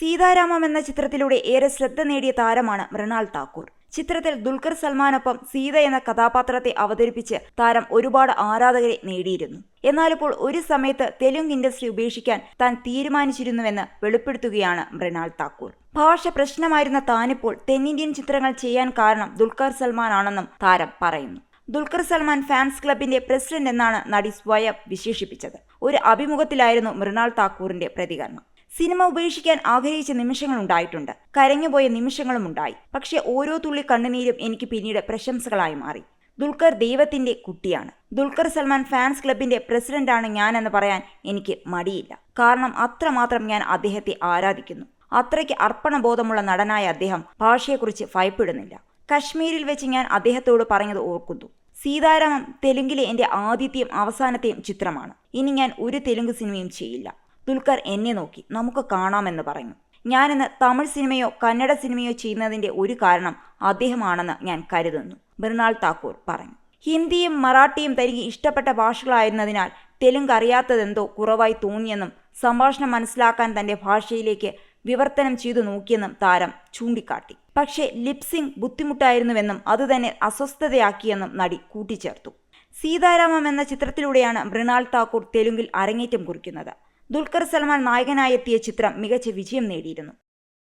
സീതാരാമം എന്ന ചിത്രത്തിലൂടെ ഏറെ ശ്രദ്ധ നേടിയ താരമാണ് മൃണാൾ താക്കൂർ. ചിത്രത്തിൽ ദുൽഖർ സൽമാനൊപ്പം സീത എന്ന കഥാപാത്രത്തെ അവതരിപ്പിച്ച് താരം ഒരുപാട് ആരാധകരെ നേടിയിരുന്നു. എന്നാലിപ്പോൾ ഒരു സമയത്ത് തെലുങ്ക് ഇൻഡസ്ട്രി ഉപേക്ഷിക്കാൻ താൻ തീരുമാനിച്ചിരുന്നുവെന്ന് വെളിപ്പെടുത്തുകയാണ് മൃണാൾ താക്കൂർ. ഭാഷ പ്രശ്നമായിരുന്ന താനിപ്പോൾ തെന്നിന്ത്യൻ ചിത്രങ്ങൾ ചെയ്യാൻ കാരണം ദുൽഖർ സൽമാൻ ആണെന്നും താരം പറയുന്നു. ദുൽഖർ സൽമാൻ ഫാൻസ് ക്ലബിന്റെ പ്രസിഡന്റ് എന്നാണ് നടി സ്വയം വിശേഷിപ്പിച്ചത്. ഒരു അഭിമുഖത്തിലായിരുന്നു മൃണാൾ താക്കൂറിന്റെ പ്രതികരണം. സിനിമ ഉപേക്ഷിക്കാൻ ആഗ്രഹിച്ച നിമിഷങ്ങൾ ഉണ്ടായിട്ടുണ്ട്. കരഞ്ഞുപോയ നിമിഷങ്ങളും ഉണ്ടായി. പക്ഷേ ഓരോ തുള്ളി കണ്ണുനീരും എനിക്ക് പിന്നീട് പ്രശംസകളായി മാറി. ദുൽഖർ ദൈവത്തിന്റെ കുട്ടിയാണ്. ദുൽഖർ സൽമാൻ ഫാൻസ് ക്ലബിന്റെ പ്രസിഡന്റാണ് ഞാനെന്ന് പറയാൻ എനിക്ക് മടിയില്ല. കാരണം അത്രമാത്രം ഞാൻ അദ്ദേഹത്തെ ആരാധിക്കുന്നു. അത്രയ്ക്ക് അർപ്പണബോധമുള്ള നടനായ അദ്ദേഹം ഭാഷയെക്കുറിച്ച് ഭയപ്പെടുന്നില്ല. കശ്മീരിൽ വെച്ച് ഞാൻ അദ്ദേഹത്തോട് പറഞ്ഞത് ഓർക്കുന്നു. സീതാരാമം തെലുങ്കിലെ എന്റെ ആദ്യത്തെയും അവസാനത്തെയും ചിത്രമാണ്. ഇനി ഞാൻ ഒരു തെലുങ്ക് സിനിമയും ചെയ്യില്ല. ദുൽഖർ എന്നെ നോക്കി. നമുക്ക് കാണാമെന്ന് പറഞ്ഞു ഞാനിന്ന് തമിഴ് സിനിമയോ കന്നഡ സിനിമയോ ചെയ്യുന്നതിന്റെ ഒരു കാരണം അദ്ദേഹമാണെന്ന് ഞാൻ കരുതുന്നു. മൃണാൾ താക്കൂർ പറഞ്ഞു. ഹിന്ദിയും മറാഠിയും തനിക്ക് ഇഷ്ടപ്പെട്ട ഭാഷകളായിരുന്നതിനാൽ തെലുങ്ക് അറിയാത്തതെന്തോ കുറവായി തോന്നിയെന്നും സംഭാഷണം മനസ്സിലാക്കാൻ തന്റെ ഭാഷയിലേക്ക് വിവർത്തനം ചെയ്തു നോക്കിയെന്നും താരം ചൂണ്ടിക്കാട്ടി. പക്ഷേ ലിപ്സിംഗ് ബുദ്ധിമുട്ടായിരുന്നുവെന്നും അതുതന്നെ അസ്വസ്ഥതയാക്കിയെന്നും നടി കൂട്ടിച്ചേർത്തു. സീതാരാമം എന്ന ചിത്രത്തിലൂടെയാണ് മൃണാൾ താക്കൂർ തെലുങ്കിൽ അരങ്ങേറ്റം കുറിക്കുന്നത്. ദുൽഖർ സൽമാൻ നായകനായെത്തിയ ചിത്രം മികച്ച വിജയം നേടിയിരുന്നു